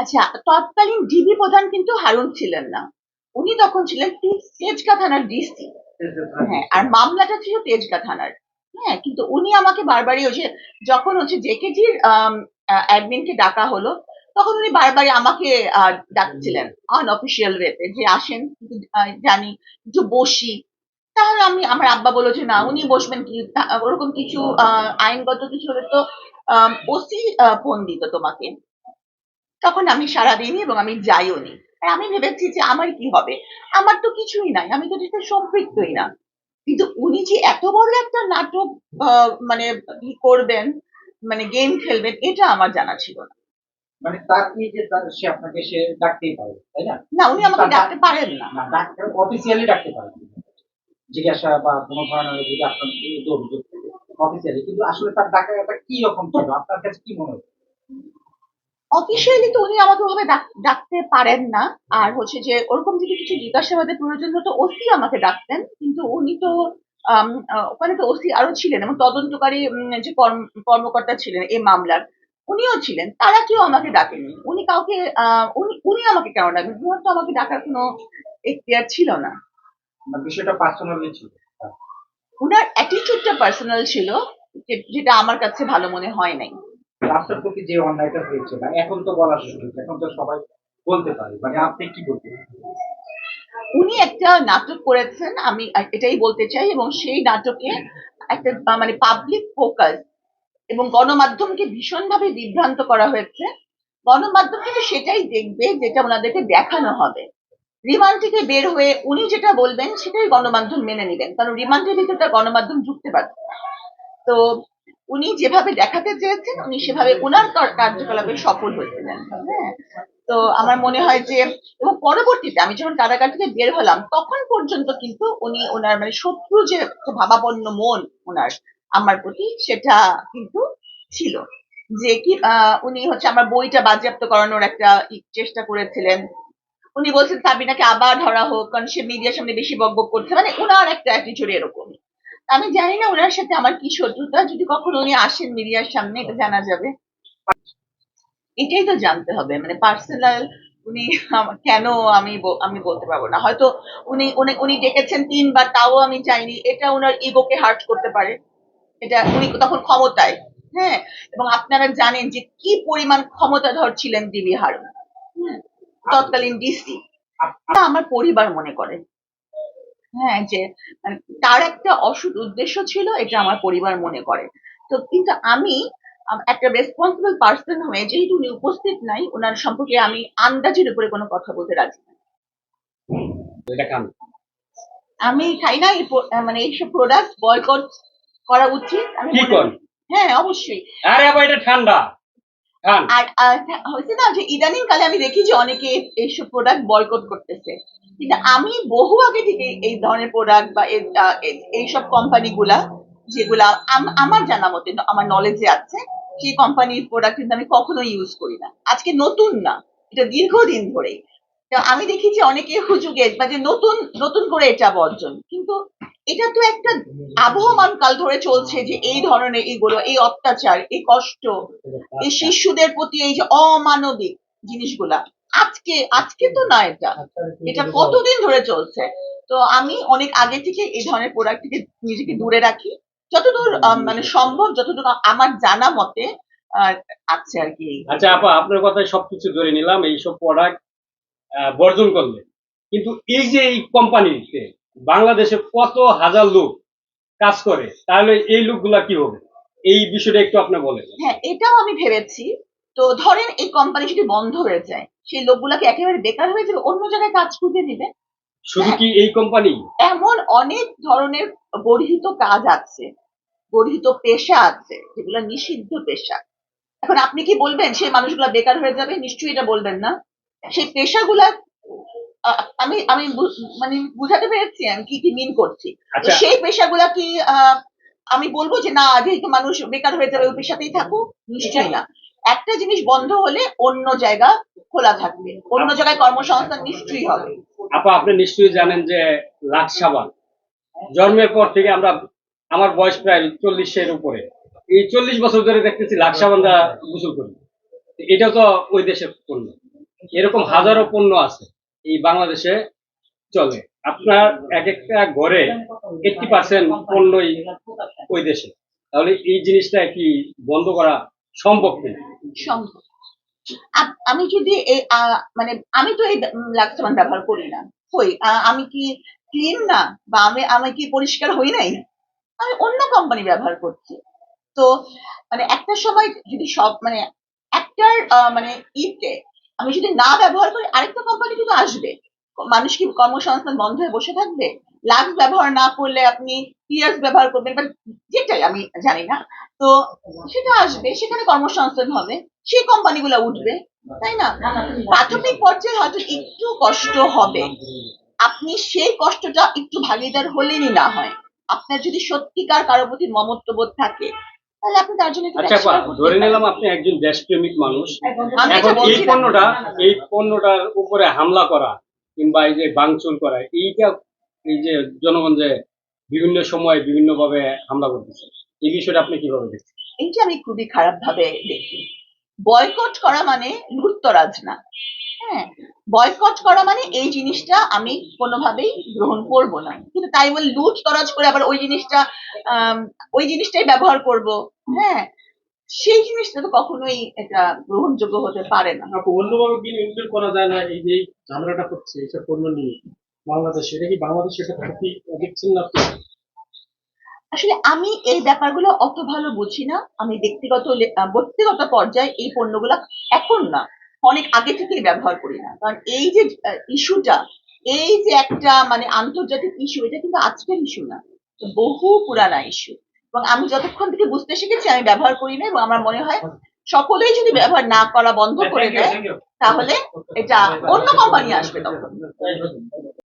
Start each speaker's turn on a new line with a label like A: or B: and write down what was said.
A: আচ্ছা তৎকালীন ডিবি প্রধান কিন্তু হারুন ছিলেন না। উনি তখন ছিলেন তে- তেজগাঁ থানার ডিসি হ্যাঁ আর মামলাটা ছিল তেজগাঁ থানার। হ্যাঁ কিন্তু উনি আমাকে বারবারই ওই যে যখন হচ্ছে জেকেজির অ্যাডমিনকে ডাকা হলো, তখন উনি বারবারই আমাকে ডাকছিলেন আনঅফিসিয়াল ওয়েতে যে আসেন জানি, একটু বসি। তাহলে আমি, আমার আব্বা বলল যে, না, উনি বসবেন কি? ওরকম কিছু আইনগত কিছু হলে তো ওসি ফোন দিত তোমাকে। তখন আমি সারা দিনই এবং আমি যাইও নি। আর আমি ভেবেছি যে আমার কি হবে? আমার তো কিছুই নাই আমি তো এটাতে সম্পৃক্তই না। কিন্তু উনি যে এত বড় একটা নাটক মানে করবেন মানে গেম খেলবেন এটা আমার জানা ছিল না।
B: মানে তার কি যে সে আপনাকে সে ডাকতেই পারে তাই না?
A: না উনি আমাকে ডাকতে পারেন না।
B: ডাক্তার অফিসিয়ালি ডাকতে পারে জিজ্ঞাসা বা কোনো ধরনের যদি আপনার অভিযোগ অফিসিয়ালি কিন্তু আসলে তার কি রকম ছিল? আপনার কাছে কি মনে হয়
A: অফিসিয়ালি তো উনি আমাকে ওভাবে ডাক- ডাকতে পারেন না। আর হচ্ছে যে ওরকম যদি কিছু জিজ্ঞাসাবাদের প্রয়োজন হতো ওসি আমাকে ডাকতেন। কিন্তু উনি তো ওখানে তো ওসি আরও ছিলেন এবং তদন্তকারী যে কর্ম- কর্মকর্তা ছিলেন এই মামলার উনিও ছিলেন। তারা কেউ আমাকে ডাকেনি। উনি কাউকে উনি উনি আমাকে কেন ডাকবেন? উনার তো আমাকে ডাকার কোনো এখতিয়ার ছিল না।
B: মানে বিষয়টা পার্সোনালি ছিল।
A: উনার অ্যাটিটিউডটা পার্সোনাল ছিল যেটা আমার কাছে ভালো মনে হয় নাই।
B: আপনার প্রতি যে অন্যায়টা হয়েছে বা এখন তো বলার সুযোগ এখন তো সবাই বলতে পারে মানে আপনি কি বলতে
A: উনি একটা নাটক করেছেন, আমি এটাই বলতে চাই, এবং সেই নাটকে একটা মানে পাবলিক ফোকাস এবং গণমাধ্যমকে ভীষণভাবে বিভ্রান্ত করা হয়েছে। গণমাধ্যম কিন্তু সেটাই দেখবে, যেটা ওনাদেরকে দেখানো হবে। রিমান্ড থেকে বের হয়ে উনি যেটা বলবেন, সেটাই গণমাধ্যম মেনে নেবেন, কারণ রিমান্ডের ভিতরটা গণমাধ্যম ঢুকতে পারছে তো উনি যেভাবে দেখাতে চেয়েছেন, উনি সেভাবে কার- কার্যকলাপে সফল হয়েছিলেন হ্যাঁ। তো আমার মনে হয় যে, এবং পরবর্তীতে আমি যখন কারাগার থেকে বের হলাম, তখন পর্যন্ত কিন্তু উনি ওনার মানে শত্রু যে ভাবাপন্ন মন ওনার, আমার প্রতি সেটা কিন্তু ছিল। যে কি উনি হচ্ছে আমার বইটা বাজেয়াপ্ত করানোর একটা চেষ্টা করেছিলেন। উনি বলছেন, সাবিনাকে আবার ধরা হোক, কারণ সে মিডিয়ার সামনে বেশি বকবক করছে। মানে ওনার একটা অ্যাটিচিউড এরকম। আমি জানি না ওনার সাথে আমার কি শত্রুতা যদি কখনো উনি আসেন মিডিয়ার সামনে এটা জানা যাবে। এটাই তো জানতে হবে মানে পার্সোনাল উনি কেন আমি আমি বলতে পারব না। হয়তো উনি উনি উনি ডেকেছেন তিনবার তাও আমি চাইনি এটা ওনার ইগোকে হার্ট করতে পারে। এটা উনি তখন ক্ষমতায় হ্যাঁ? এবং আপনারা জানেন যে কি পরিমাণ ক্ষমতাধর ছিলেন দিবি হারুন হ্যাঁ, তৎকালীন ডিসি। আমার পরিবার মনে করে। হ্যাঁ যে মানে তার একটা অসৎ উদ্দেশ্য ছিল এটা আমার পরিবার মনে করে। তো কিন্তু আমি একটা রেসপন্সিবল পার্সন হয়ে যেহেতু উনি উপস্থিত নাই ওনার সম্পর্কে আমি আন্দাজের উপরে কোনো কথা বলতে রাজি না।
B: এটা
A: আমি খাই না মানে এইসব প্রোডাক্ট বয়কট করা উচিত। আমি। হ্যাঁ অবশ্যই।
C: আরে আবার এটা ঠান্ডা।
A: আর হয়েছে না যে ইদানিং কালে আমি দেখি যে অনেকে এইসব প্রোডাক্ট বয়কট করতেছে। কিন্তু আমি বহু আগে থেকে এই ধরনের প্রোডাক্ট বা এইসব কোম্পানি গুলা যেগুলা আম- আমার জানা মতে, আমার নলেজে আছে, সেই কোম্পানির প্রোডাক্ট কিন্তু আমি কখনো ইউজ করি না। আজকে নতুন না, এটা দীর্ঘদিন ধরেই। আমি দেখি যে অনেকে হুজুগে যে নতুন নতুন করে এটা বর্জন। কিন্তু এটা তো একটা আবহমান কাল ধরে চলছে যে এই ধরনের এইগুলো এই অত্যাচার, এই কষ্ট, এই শিশুদের প্রতি এই যে অমানবিক জিনিসগুলা। আজকে আজকে তো না এটা। এটা কতদিন ধরে চলছে? তো আমি অনেক আগে থেকে এই ধরনের প্রোডাক্ট থেকে নিজেকে দূরে রাখি। যতদূর মানে সম্ভব, যতটুকু আমার জানা মতে আছে আর কি
C: আচ্ছা আপা, আপনার কথায় সবকিছু ধরে নিলাম। এইসব প্রোডাক্ট বর্জন করলে কিন্তু এই যে এই কোম্পানিতে বাংলাদেশে কত হাজার লোক কাজ করে তাহলে এই লোকগুলা কি হবে? এই বিষয়টা একটু আপনি বলেন।
A: হ্যাঁ এটাও আমি ভেবেছি। তো ধরেন এই কোম্পানি যদি বন্ধ হয়ে যায় সেই লোকগুলাকে একেবারে বেকার হয়ে যাবে অন্য জায়গায় কাজ খুঁজে দিবে
C: শুধু কি এই কোম্পানি
A: এমন অনেক ধরনের গর্হিত কাজ আছে গর্হিত পেশা আছে যেগুলো নিষিদ্ধ পেশা। এখন আপনি কি বলবেন সেই মানুষগুলো বেকার হয়ে যাবে? নিশ্চয়ই এটা বলবেন না। সেই পেশাগুলা আমি আমি মানে বুঝাতে পেরেছি আমি কি কি মিন করছি।
C: আচ্ছা।
A: সেই পেশাগুলা কি আমি বলব যে না যেহেতু মানুষ বেকার হয়ে যাবে ওই পেশাতেই থাকুক নিশ্চয়ই না। একটা জিনিস বন্ধ হলে অন্য জায়গা খোলা থাকবে। অন্য জায়গায় কর্মসংস্থান নিশ্চয়ই হবে।
C: আপা আপনি নিশ্চয়ই জানেন যে লাখ সাবান জন্মের পর থেকে আমরা আমার বয়স প্রায় চল্লিশের উপরে। এই চল্লিশ বছর ধরে দেখতেছি লাখ সাবান দ্বারা গোসল করি। এটা তো ওই দেশের পণ্য। এরকম হাজারো পণ্য আছে এই বাংলাদেশে চলে। আপনার এক একটা ঘরে এইটটি পার্সেন্ট পণ্যই ওই দেশে। তাহলে এই জিনিসটা কি বন্ধ করা সম্ভব
A: সম্ভব। আমি যদি মানে আমি তো এই লাক্স সাবান ব্যবহার করি না। হই আমি কি ক্লিন না? বা আমি আমি কি পরিষ্কার হই নাই? আমি অন্য কোম্পানি ব্যবহার করছি। তো মানে একটা সময় যদি সব মানে একটার মানে ইতে আমি যদি না ব্যবহার করি, আরেকটা কোম্পানি কিন্তু আসবে। মানুষ কি কর্মসংস্থান বন্ধ হয়ে বসে থাকবে? লাক্স ব্যবহার না করলে আপনি পিয়ার্স ব্যবহার করবেন বা যেটাই, আমি জানি না। তো সেটা আসবে, সেখানে কর্মসংস্থান হবে, সেই কোম্পানিগুলো উঠবে, তাই না? প্রাথমিক পর্যায়ে হয়তো একটু কষ্ট হবে। আপনি সেই কষ্টটা একটু ভাগিদার হলেনই না হয়। আপনার যদি সত্যিকার কারও প্রতি মমত্ববোধ থাকে তাহলে আপনি তার জন্য
C: আচ্ছা
A: করতে
C: ধরে নিলাম আপনি একজন দেশপ্রেমিক মানুষ। এখন এই পণ্যটা এই পণ্যটার উপরে হামলা করা কিংবা এই যে ভাঙচুর করা এইটা এই যে জনগণ যে বিভিন্ন সময় বিভিন্ন ভাবে হামলা করতেছে এই বিষয়টা আপনি কীভাবে দেখছেন?
A: এইটা আমি খুবই খারাপ ভাবে দেখি। বয়কট করা মানে লুটতরাজ না। হ্যাঁ বয়কট করা মানে এই জিনিসটা আমি কোনোভাবেই গ্রহণ করব না। কিন্তু তাই বলে লুট তরাজ করে আবার ওই জিনিসটা ওই জিনিসটাই ব্যবহার করব। হ্যাঁ সেই জিনিসটা তো কখনোই এটা গ্রহণযোগ্য হতে পারে না।
D: অন্যভাবে ইনক্লুড করা যায় না এই যে ঝামেলাটা হচ্ছে এইসব পণ্য নিয়ে বাংলাদেশে? এটা কি বাংলাদেশে এটা ক্ষতি দেখছেন না?
A: আসলে আমি এই ব্যাপারগুলো অত ভালো বুঝি না। আমি ব্যক্তিগত ব্যক্তিগত পর্যায়ে এই পণ্যগুলো এখন না। অনেক আগে থেকেই ব্যবহার করি না। কারণ এই যে ইস্যুটা এই যে একটা মানে আন্তর্জাতিক ইস্যু এটা কিন্তু আজকের ইস্যু না বহু পুরানা ইস্যু এবং আমি যতক্ষণ থেকে বুঝতে শিখেছি আমি ব্যবহার করি না এবং আমার মনে হয় সকলেই যদি ব্যবহার না করা বন্ধ করে দেয় তাহলে এটা অন্য কোম্পানি আসবে তখন।